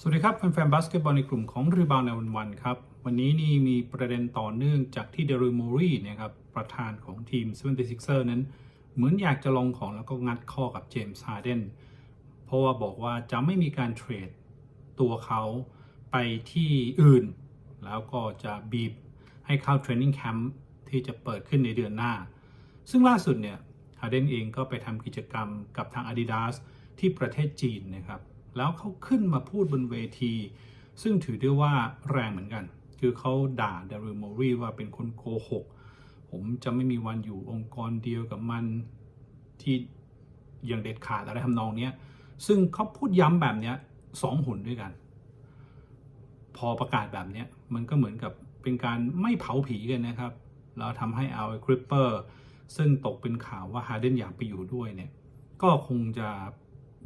สวัสดีครับแฟนๆบาสเกตบอลในกลุ่มของรีบาวในวันวันๆครับ วันนี้นี่มีประเด็นต่อเนื่องจากที่เดริโมรีนะครับประธานของทีม 76er นั้น เหมือนอยากจะลองของแล้วก็งัดข้อกับเจมส์ฮาร์เดนเพราะว่าบอกว่าจะไม่มีการเทรดตัวเขาไปที่อื่น แล้วก็จะบีบให้เข้าเทรนนิ่งแคมป์ที่จะเปิดขึ้นในเดือนหน้า ซึ่งล่าสุดเนี่ยฮาร์เดนเองก็ไปทำกิจกรรมกับทาง Adidas ที่ประเทศจีนนะครับ แล้วเขาขึ้นมาพูดบนเวที ซึ่งถือได้ว่าแรงเหมือนกัน คือเขาด่าเดริโมรีว่าเป็นคนโกหก ผมจะไม่มีวันอยู่องค์กรเดียวกับมันที่อย่างเด็ดขาดอะไรทำนองนี้ซึ่งเขาพูดย้ำแบบนี้สองหุ่นด้วยกัน พอประกาศแบบนี้มันก็เหมือนกับเป็นการไม่เผาผีกันนะครับแล้วทำให้เอาคริปเปอร์ซึ่งตกเป็นข่าวว่าฮาเดนอยากไปอยู่ด้วยเนี่ย ก็คงจะ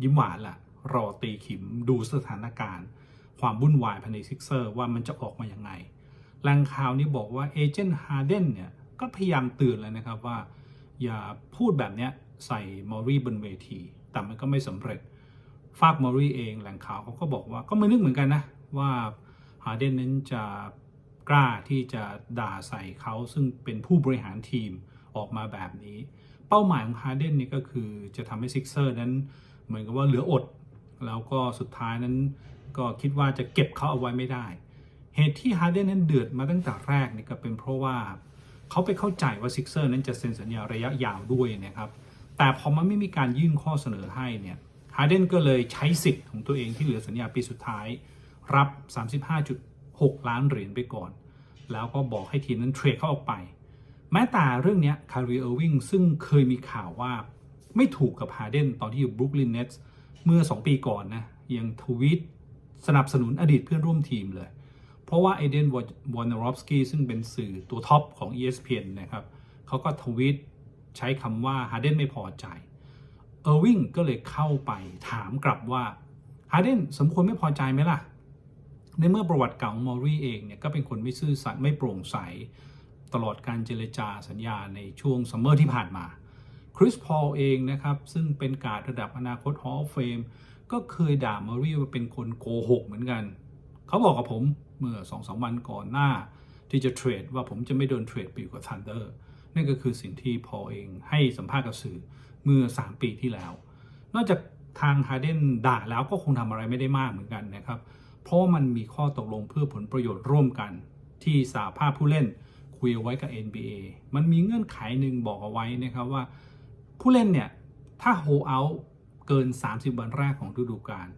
ยิ้มหวานแหละ รอตีขิมดูสถานการณ์ ความวุ่นวายภายในซิกเซอร์ว่ามันจะออกมายังไงแหล่งข่าวนี้บอกว่าเอเจนต์ฮาร์เดนเนี่ยก็พยายามเตือนเลยนะครับว่า อย่าพูดแบบเนี้ยใส่มอรี่บนเวที แต่มันก็ไม่สำเร็จฝากมอรี่เองแหล่งข่าวเขาก็บอกว่าก็ไม่นึกเหมือนกันนะ ว่าฮาร์เดนนั้นจะกล้าที่จะด่าใส่เขาซึ่งเป็นผู้บริหารทีมออกมาแบบนี้ เป้าหมายของฮาร์เดนนี่ก็คือจะทำให้ซิกเซอร์นั้นเหมือนกับว่าเหลืออด แล้วก็สุดท้ายนั้นก็คิดว่าจะเก็บเขาเอาไว้ไม่ได้ เหตุที่ฮาร์เดนนั้นเดือดมาตั้งแต่แรกนี่ก็เป็นเพราะว่าเขาไปเข้าใจว่าซิกเซอร์นั้นจะเซ็นสัญญาระยะยาวด้วยนะครับ แต่พอมันไม่มีการยื่นข้อเสนอให้เนี่ยฮาร์เดนก็เลยใช้สิทธิ์ของตัวเองที่เหลือสัญญาปีสุดท้ายรับ 35.6 ล้านเหรียญไปก่อน แล้วก็บอกให้ทีมนั้นเทรดเขาออกไป แม้แต่เรื่องนี้คารีเออร์วิงซึ่งเคยมีข่าวว่าไม่ถูกกับฮาร์เดนตอนที่อยู่บรุกลินเน t ส์ เมื่อ 2 ปีก่อนนะยังทวีตสนับสนุนอดีตเพื่อนร่วมทีมเลย เพราะว่าเอเดนวอนนรอฟสกี้ซึ่งเป็นสื่อตัวท็อปของ ESPN นะครับเขาก็ทวีตใช้คำว่าฮาเดนไม่พอใจ เออร์วิงก็เลยเข้าไปถามกลับว่าฮาเดนสมควรไม่พอใจไหมล่ะ ในเมื่อประวัติเก่าของมอรี่เองเนี่ยก็เป็นคนไม่ซื่อสัตย์ไม่โปร่งใส ตลอดการเจรจาสัญญาในช่วงซัมเมอร์ที่ผ่านมา คริสพอลเองนะครับ ซึ่งเป็นการดระดับอนาคตฮอลล์เฟมก็เคยด่ามอรี่ว่าเป็นคนโกหกเหมือนกัน เขาบอกกับผมเมื่อ2อสวันก่อนหน้า ที่จะเทรดว่าผมจะไม่โดนเทรดไปอยู่กับทันเดอร์นั่นก็คือสิ่งที่พอเองให้สัมภาษณ์กับสื่อเมื่อ 3 ปีที่แล้ว นอกจากทางฮาร์เดนด่าแล้วก็คงทำอะไรไม่ได้มากเหมือนกันนะครับ เพราะมันมีข้อตกลงเพื่อผลประโยชน์ร่วมกัน ที่สาภาพผู้เล่นคุยเอาไว้กับ NBA มันมีเงื่อนไขหนึ่งบอกเอาไว้นะครับว่า ผู้เล่นเนี่ย ถ้าโฮเอาท์เกิน 30 วันแรกของฤดูกาล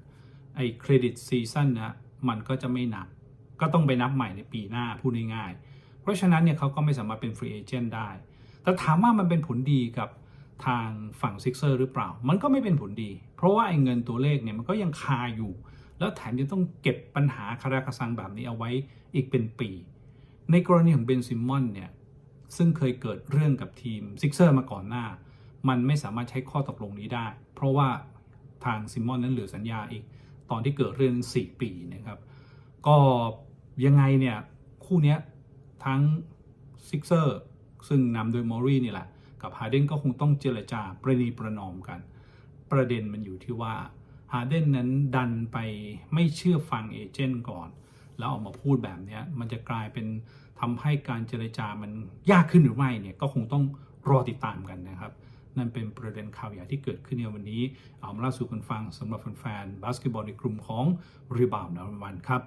ไอ้เครดิตซีซั่นนะมันก็จะไม่นับ ก็ต้องไปนับใหม่ในปีหน้าพูดง่ายๆเพราะฉะนั้นเนี่ยเขาก็ไม่สามารถเป็นฟรีเอเจนต์ได้ แต่ถามว่ามันเป็นผลดีกับทางฝั่งซิกเซอร์หรือเปล่า มันก็ไม่เป็นผลดี เพราะว่าไอ้เงินตัวเลขเนี่ยมันก็ยังคาอยู่ แล้วแถมยังต้องเก็บปัญหาคาราคาซังแบบนี้เอาไว้อีกเป็นปี ในกรณีของเบนซิมอนเนี่ยซึ่งเคยเกิดเรื่องกับทีมซิกเซอร์มาก่อนหน้า มันไม่สามารถใช้ข้อตกลงนี้ได้ เพราะว่าทางซิมมอนนั้นเหลือสัญญาอีก ตอนที่เกิดเรื่อง 4 ปีนะครับ ก็ยังไงเนี่ยคู่นี้ทั้งซิกเซอร์ซึ่งนำโดยมอรี่นี่แหละ กับฮาเดนก็คงต้องเจรจาประนีประนอมกัน ประเด็นมันอยู่ที่ว่าฮาเดนนั้นดันไปไม่เชื่อฟังเอเจนต์ก่อน แล้วออกมาพูดแบบนี้มันจะกลายเป็นทำให้การเจรจามันยากขึ้นหรือไม่เนี่ยก็คงต้องรอติดตามกันนะครับ นั่นเป็นประเด็นข่าวใหญ่ที่เกิดขึ้นในวันนี้ เอามาเล่าสู่กันฟังสำหรับแฟนๆบาสเกตบอลในกลุ่มของรีบาวน์ในวันครับ